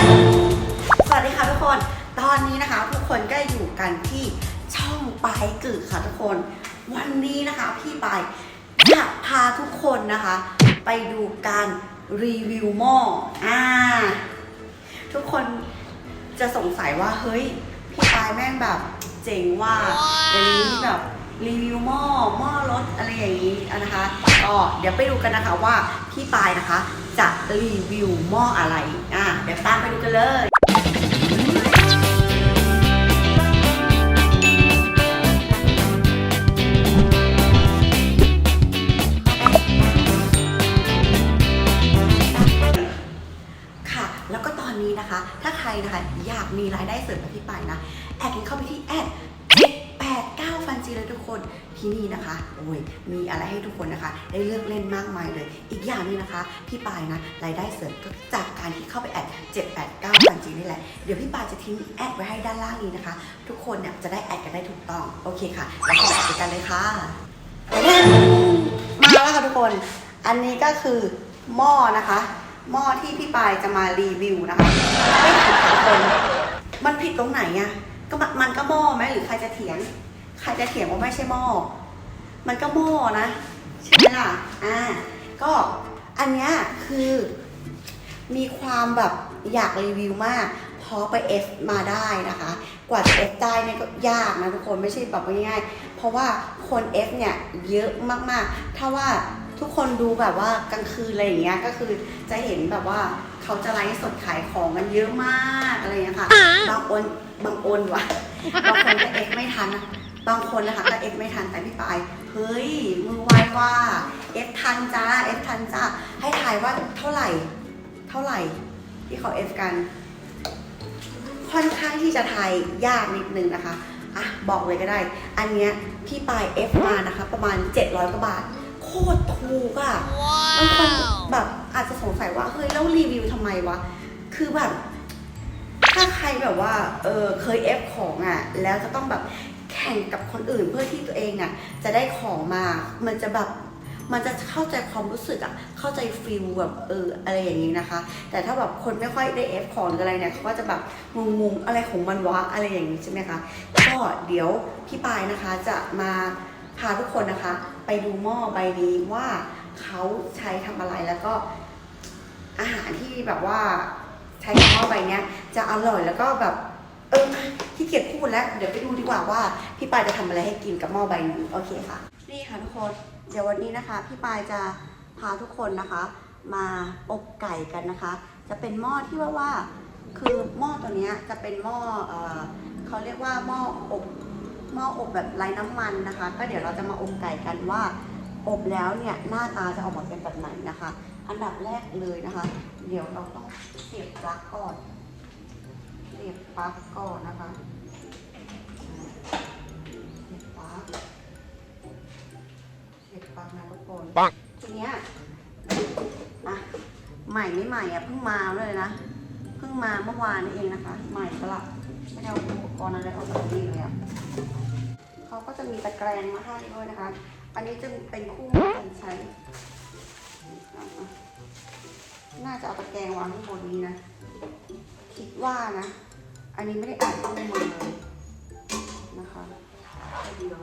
สวัสดีค่ะทุกคน ตอนนี้นะคะทุกคนก็อยู่กันที่ช่องปายกึกค่ะทุกคน วันนี้นะคะพี่ปายจะพาทุกคนนะคะ ไปดูการรีวิวหม้ออ่าทุกคนจะสงสัยว่าเฮ้ยพี่ปายแม่งแบบเจ๋งว่าเดี๋ยวนี้แบบรีวิวหม้อหม้อรถอะไรอย่างนี้นะคะก็เดี๋ยวไปดูกันนะคะว่าพี่ปายนะคะจะรีวิวหม้ออะไร อะเดี๋ยวตามไปดูกันเลยค่ะแล้วก็ตอนนี้นะคะ ถ้าใครนะคะอยากมีรายได้เสริมแบบพี่ปายนะ แอดกันเข้าไปที่แอด 789ฟันจีเลยทุกคนที่นี่นะคะโอ้ยมีอะไรให้ทุกคนนะคะ ได้เลือกเล่นมากมายเลย อีกอย่างนึงนะคะพี่ปายนะรายได้เสริมก็จากการที่เข้าไปแอด789ฟันจีนี่แหละเดี๋ยวพี่ปายจะทิ้งแอดไว้ให้ด้านล่างนี้นะคะ ทุกคนเนี่ยจะได้แอดกันได้ถูกต้องโอเคค่ะแล้วก็แอดไปกันเลยค่ะมาแล้วค่ะทุกคน อันนี้ก็คือหม้อนะคะ หม้อที่พี่ปายจะมารีวิวนะคะไม่ผิดทุกคน มันผิดตรงไหนอะก็มันก็หม้อไหมหรือใครจะเถียง ใครจะเถียงว่าไม่ใช่หม้อ มันก็หม้อนะ ใช่ไหมล่ะ อ่า ก็อันเนี้ยคือ มีความแบบอยากรีวิวมาก พอไปเอฟมาได้นะคะ กว่าจะเอฟได้เนี่ยก็ยากนะทุกคนไม่ใช่แบบง่ายๆ เพราะว่าคนเอฟเนี่ยเยอะมากๆ ถ้าว่าทุกคนดูแบบว่ากลางคืนอะไรอย่างเงี้ยก็คือจะเห็นแบบว่าเขาจะไลฟ์สดขายของกันเยอะมากอะไรอย่างเงี้ยค่ะบางคนบางคนวะบางคนก็เอฟไม่ทันนะ บางคนนะคะก็เอฟไม่ทันแต่พี่ปายเฮ้ยมือไวว่าเอฟทันจ้าเอฟทันจ้าให้ทายว่าเท่าไหร่ เท่าไหร่ที่เขาเอฟกัน ค่อนข้างที่จะทายยากนิดนึงนะคะอะบอกเลยก็ได้ อันเนี้ยพี่ปายเอฟมานะคะประมาณ 700กว่าบาท โคตรถูกอะ่ะบางคนแบบอาจจะสงสัยว่าเฮ้ยแล้วรีวิวทำไมวะ คือแบบถ้าใครแบบว่า เออเคยเอฟของอะ่ะ แล้วจะต้องแบบ แข่งกับคนอื่นเพื่อที่ตัวเองอะจะได้ของมา มันจะแบบมันจะเข้าใจความรู้สึกอะเข้าใจฟิลแบบเอออะไรอย่างนี้นะคะ แต่ถ้าแบบคนไม่ค่อยได้เอฟของหรืออะไรเนี่ยเขาก็จะแบบงงๆอะไรของมันวะอะไรอย่างนี้ใช่ไหมคะ ก็เดี๋ยวพี่ปายนะคะจะมาพาทุกคนนะคะ ไปดูหม้อใบนี้ว่าเขาใช้ทำอะไรแล้วก็อาหารที่แบบว่าใช้หม้อใบเนี้ยจะอร่อยแล้วก็แบบ เกียจพูดแล้ว เดี๋ยวไปดูดีกว่าว่าพี่ปายจะทำอะไรให้กินกับหม้อใบนี้โอเคค่ะ นี่ค่ะทุกคน เดี๋ยววันนี้นะคะ พี่ปายจะพาทุกคนนะคะ มาอบไก่กันนะคะ จะเป็นหม้อที่ว่าว่า คือหม้อตัวนี้จะเป็นหม้อเออเขาเรียกว่าหม้ออบหม้ออบแบบไร้น้ำมันนะคะ ก็เดี๋ยวเราจะมาอบไก่กันว่า อบแล้วเนี่ยหน้าตาจะออกมาเป็นแบบไหนนะคะ อันดับแรกเลยนะคะ เดี๋ยวเราต้องเสียบปลั๊กก่อนเสียบปลั๊กก่อนนะคะ ปลั๊กนะทุกคนปังทีเนี้ยอะใหม่ไม่ใหม่อะเพิ่งมาเลยนะเพิ่งมาเมื่อวานนี้เองนะคะ ใหม่สลับไม่ได้เอาอุปกรณ์อะไรเอาจากนี่เลยอะเขาก็จะมีตะแกรงมาให้ด้วยนะคะ อันนี้จะเป็นคู่มือการใช้อะน่าจะเอาตะแกรงวางข้างบนนี้นะ คิดว่านะ อันนี้ไม่ได้อ่านข้อมูลเลยนะคะเดี๋ยว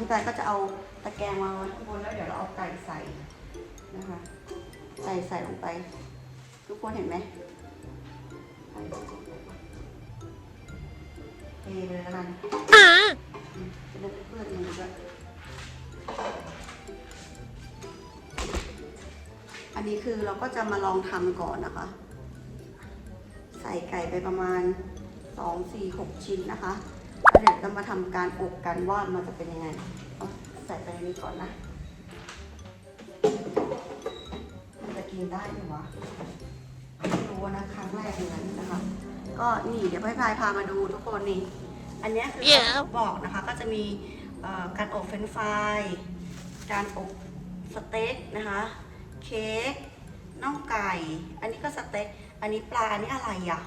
นี่นะคะพี่ปายก็จะเอาตะแกรงวางไว้ข้างบนแล้วเดี๋ยวเราเอาไก่ใส่นะคะไก่ใส่ลงไป ทุกคนเห็นไหมเทเลยแล้วกันจะได้เพื่อนมันด้วยอันนี้คือเราก็จะมาลองทำก่อนนะคะ ใส่ไก่ไปประมาณ2 4 6ชิ้นนะคะ เดี๋ยวจะมาทำการอบกันว่ามันจะเป็นยังไงเอาใส่ไปในนี้ก่อนนะมันจะกินได้ไหมวะไม่รู้นะครั้งแรกเหมือนกันนะคะ ก็นี่เดี๋ยวพี่พายพามาดูทุกคนนี่อันเนี้ยคือเขาบอกนะคะก็จะมีเอ่อการอบเฟรนช์ฟรายการอบสเต็กนะคะ เค้กน่องไก่ อันนี้ก็สเต็กอันนี้ปลาอันนี้อะไรอะ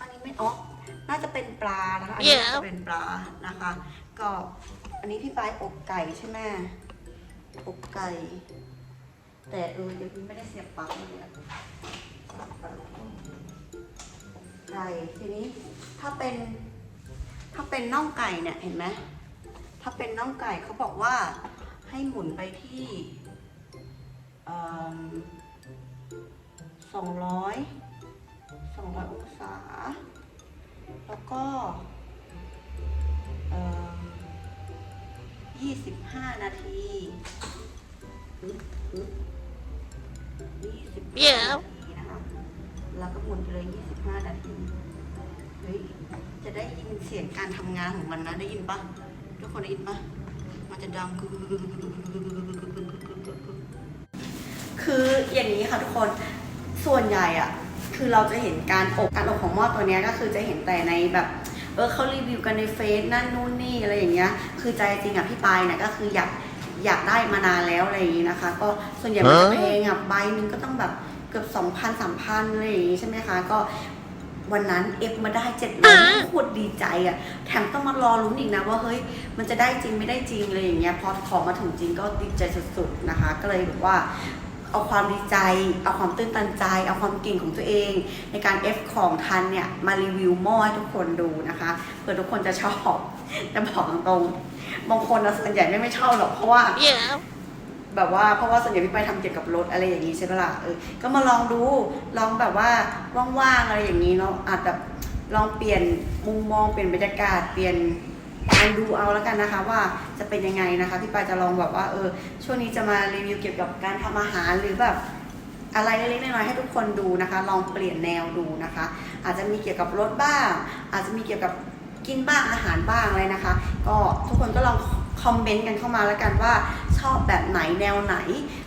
อันนี้ไม่อ๋อ น่าจะเป็นปลานะคะอันนี้น่าจะเป็นปลานะคะ ก็อันนี้พี่ปายอบไก่ใช่ไหมอบไก่ แต่เออยังไม่ได้เสียบปลั๊กเลยอะไก่ทีนี้ถ้าเป็นถ้าเป็นน่องไก่เนี่ยเห็นไหมถ้าเป็นน่องไก่เขาบอกว่าให้หมุนไปที่สองร้อยสองร้อยองศา แล้วก็ยี่สิบห้านาทียี่สิบห้านาทีนะคะแล้วก็หมุนไปเลยยี่สิบห้านาที เฮ้ย จะได้ยินเสียงการทำงานของมันนะ ได้ยินปะทุกคนได้ยินปะมันจะดังกึกคืออย่างนี้ค่ะทุกคน ส่วนใหญ่อะ คือเราจะเห็นการอบการอบของหม้อตัวนี้ก็คือจะเห็นแต่ในแบบเออเขารีวิวกันในเฟซนั่นนู่นนี่อะไรอย่างเงี้ย คือใจจริงอะพี่ปายเนี่ยก็คืออยากอยากได้มานานแล้วอะไรอย่างงี้นะคะ ก็ส่วนใหญ่มันจะแพงอะใบหนึงก็ต้องแบบเกือบสองพันสามพันอะไรอย่างงี้ใช่ไหมคะก็วันนั้นเอฟมาได้เจ็ดร้อยโคตรดีใจอะ แถมต้องมารอลุ้นอีกนะว่าเฮ้ย มันจะได้จริงไม่ได้จริงอะไรอย่างเงี้ย พอของมาถึงจริงก็ดีใจสุดๆนะคะ ก็เลยแบบว่า เอาความดีใจ เอาความตื้นตันใจ เอาความเก่งของตัวเอง ในการเอฟของทันเนี่ยมารีวิวมอให้ทุกคนดูนะคะเพื่อทุกคนจะชอบแต่บอกตรงๆบางคนนะส่วนใหญ่ไม่ไม่ชอบหรอกเพราะว่าแบบว่าเพราะว่าส่วนใหญ่พี่ไปทำเกี่ยวกับรถอะไรอย่างนี้ใช่ไหมล่ะเออก็มาลองดูลองแบบว่าว่างๆอะไรอย่างนี้เนาะอาจแบบลองเปลี่ยนมุมมองเปลี่ยนบรรยากาศเปลี่ยน การดูเอาแล้วกันนะคะว่าจะเป็นยังไงนะคะ พี่ปายจะลองแบบว่าเออช่วงนี้จะมารีวิวเกี่ยวกับการทำอาหารหรือแบบอะไรเล็กๆน้อยๆให้ทุกคนดูนะคะ ลองเปลี่ยนแนวดูนะคะ อาจจะมีเกี่ยวกับรถบ้าง อาจจะมีเกี่ยวกับกินบ้างอาหารบ้างอะไรนะคะ ก็ทุกคนก็ลองคอมเมนต์กันเข้ามาแล้วกันว่าชอบแบบไหนแนวไหน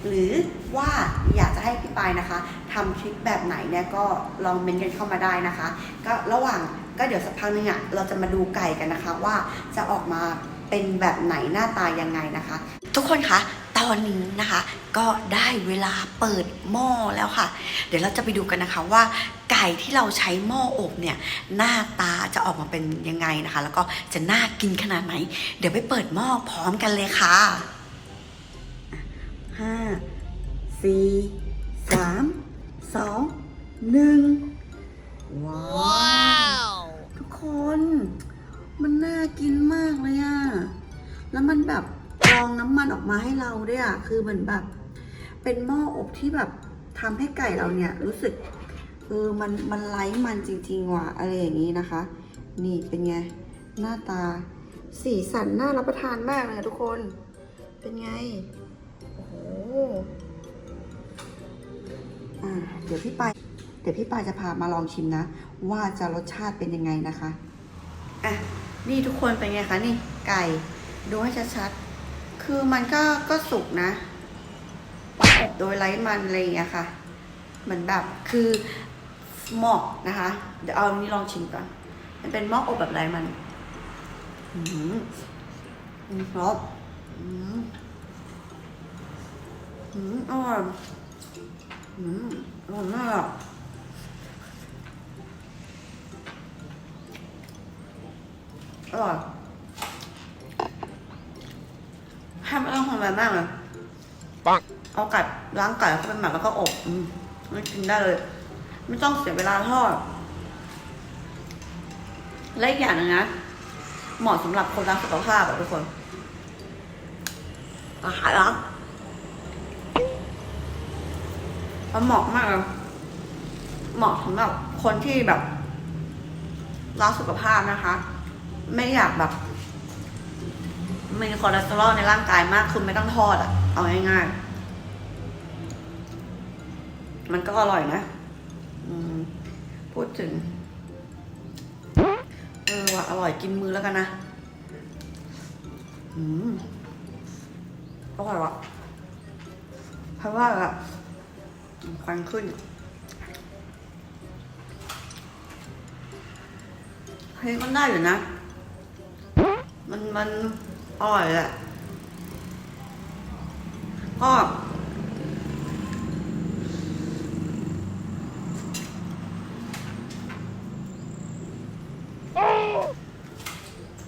หรือว่าอยากจะให้พี่ปายนะคะทำคลิปแบบไหนเนี่ยก็ลองเมนต์กันเข้ามาได้นะคะ ก็ระหว่าง ก็เดี๋ยวสักพักนึงอะเราจะมาดูไก่กันนะคะว่าจะออกมาเป็นแบบไหนหน้าตายังไงนะคะ ทุกคนคะตอนนี้นะคะ ก็ได้เวลาเปิดหม้อแล้วค่ะ เดี๋ยวเราจะไปดูกันนะคะว่า ไก่ที่เราใช้หม้ออบเนี่ยหน้าตาจะออกมาเป็นยังไงนะคะ แล้วก็จะน่ากินขนาดไหน เดี๋ยวไปเปิดหม้อพร้อมกันเลยค่ะห้าสี่สามสองหนึ่งว้าว คน มันน่ากินมากเลยอะแล้วมันแบบกรองน้ำมันออกมาให้เราด้วยอะคือเหมือนแบบ เป็นหม้ออบที่แบบทำให้ไก่เราเนี่ย รู้สึกเออมันมันไร้มันจริงๆว่ะอะไรอย่างนี้นะคะ นี่เป็นไง หน้าตา สีสันน่ารับประทานมากเลยทุกคน เป็นไง โอ้โหอ่าเดี๋ยวพี่ไป เดี๋ยวพี่ปาจะพามาลองชิมนะ ว่าจะรสชาติเป็นยังไงนะคะอะนี่ทุกคนเป็นไงคะนี่ไก่ดูให้ชัดๆคือมันก็ก็สุกนะอบโดยไร้มันอะไรอย่างเงี้ยค่ะเหมือนแบบคือหมอกนะคะ เดี๋ยวเอาอันนี้ลองชิมก่อน มันเป็นหม้ออบแบบไร้มันอืมอืมครับอืมอืมอร่อยอืมอร่อยมาก อะอร่อยทำเรื่องของอะไรมากเลยปังเอาไก่ล้างไก่เข้าไปหมักแล้วก็อบอืมไม่กินได้เลย ไม่ต้องเสียเวลาทอดและอีกอย่างหนึงนะเหมาะสำหรับคนรักสุขภาพอะทุกคนอาหารรักมันเหมาะมากเลยเหมาะสำหรับคนที่แบบรักสุขภาพนะคะ ไม่อยากแบบมีคอเลสเตอรอลในร่างกายมากคือไม่ต้องทอดอะเอาง่ายๆ มันก็อร่อยนะพูดถึง เออว่ะอร่อยกินมือแล้วกันนะอืมอร่อยว่ะเพราะว่าแบบควันขึ้นเฮ้ยมันได้อยู่นะ มันมันอร่อยแหละก็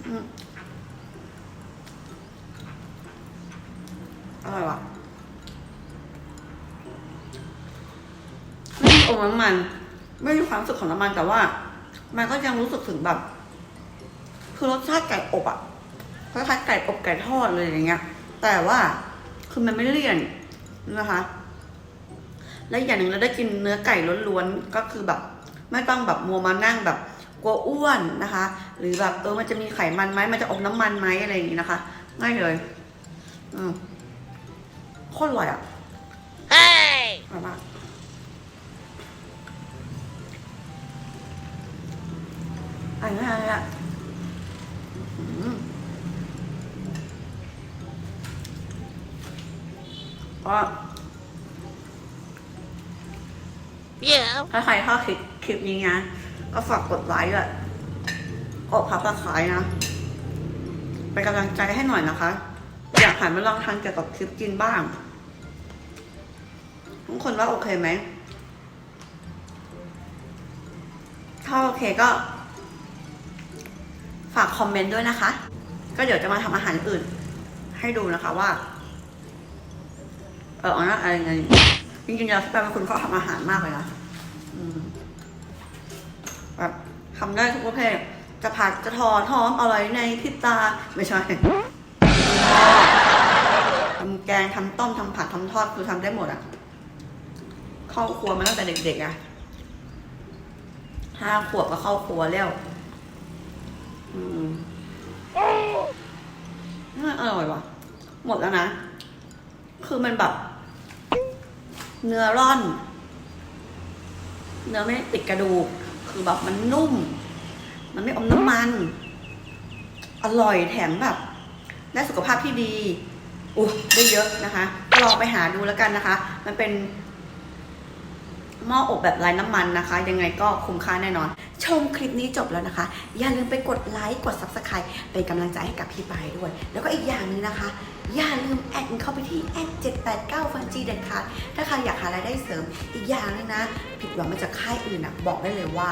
อืมอร่อยว่ะอมน้ำมัน ไม่มีความรู้สึกของน้ำมันแต่ว่า มันก็ยังรู้สึกถึงแบบ คือรสชาติไก่อบอะ คล้ายๆไก่อบไก่ทอดเลยอย่างเงี้ย แต่ว่าคือมันไม่เลี่ยนนะคะ และอีกอย่างหนึ่งเราได้กินเนื้อไก่ล้วนๆก็คือแบบ ไม่ต้องแบบมัวมานั่งแบบกลัวอ้วนนะคะ หรือแบบเออมันจะมีไขมันไหมมันจะอมน้ำมันไหมอะไรอย่างงี้นะคะ ง่ายเลย อืมโคตรอร่อยอะอร่อยมากอันนี้อะไรอะ ก็ Yeah. ถ้าใครชอบคลิปคลิปนี้นะก็ฝากกดไลค์ด้วยกดพับตะไคร้นะเป็นกำลังใจให้หน่อยนะคะ อยากหันมาลองทานเกี่ยวกับคลิปกินบ้างทุกคนว่าโอเคไหมถ้าโอเคก็ ฝากคอมเมนต์ด้วยนะคะ ก็เดี๋ยวจะมาทำอาหารอื่น ให้ดูนะคะว่า เออเอานะอะไรไงจริงๆแล้วพี่แปมเป็นคนชอบทำอาหารมากเลยนะแบบทำได้ทุกประเภทจะผัดจะทอดหอมอร่อยในพริบตาไม่ใช่ทำแกงทำต้มทำผัดทำทอดคือทำได้หมดอะเข้าครัวมาตั้งแต่เด็กๆอะห้าขวบก็เข้าครัวแล้วอืมอร่อยว่ะ หมดแล้วนะ คือมันแบบ เนื้อร่อน เนื้อไม่ติดกระดูก คือแบบมันนุ่ม มันไม่อมน้ำมัน อร่อยแถมแบบได้สุขภาพที่ดีอู้ได้เยอะนะคะก็ลองไปหาดูแล้วกันนะคะ มันเป็น หม้ออบแบบไร้น้ำมันนะคะ ยังไงก็คุ้มค่าแน่นอน ชมคลิปนี้จบแล้วนะคะ อย่าลืมไปกดไลค์กด Subscribe เป็นกำลังใจให้กับพี่ปายด้วย แล้วก็อีกอย่างนึงนะคะ อย่าลืมแอดเข้าไปที่แอด789ฟันจีเด็ดขาดถ้าใครอยากหารายได้เสริมอีกอย่างนึงนะ ผิดหวังมาจากค่ายอื่นนะบอกได้เลยว่า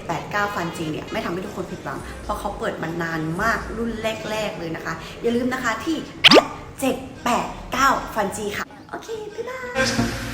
789 ฟันจีเนี่ยไม่ทำให้ทุกคนผิดหวัง เพราะเขาเปิดมานานมากรุ่นแรก ๆ เลยนะคะ อย่าลืมนะคะที่แอด789 ฟันจีค่ะ โอเค บ๊ายบาย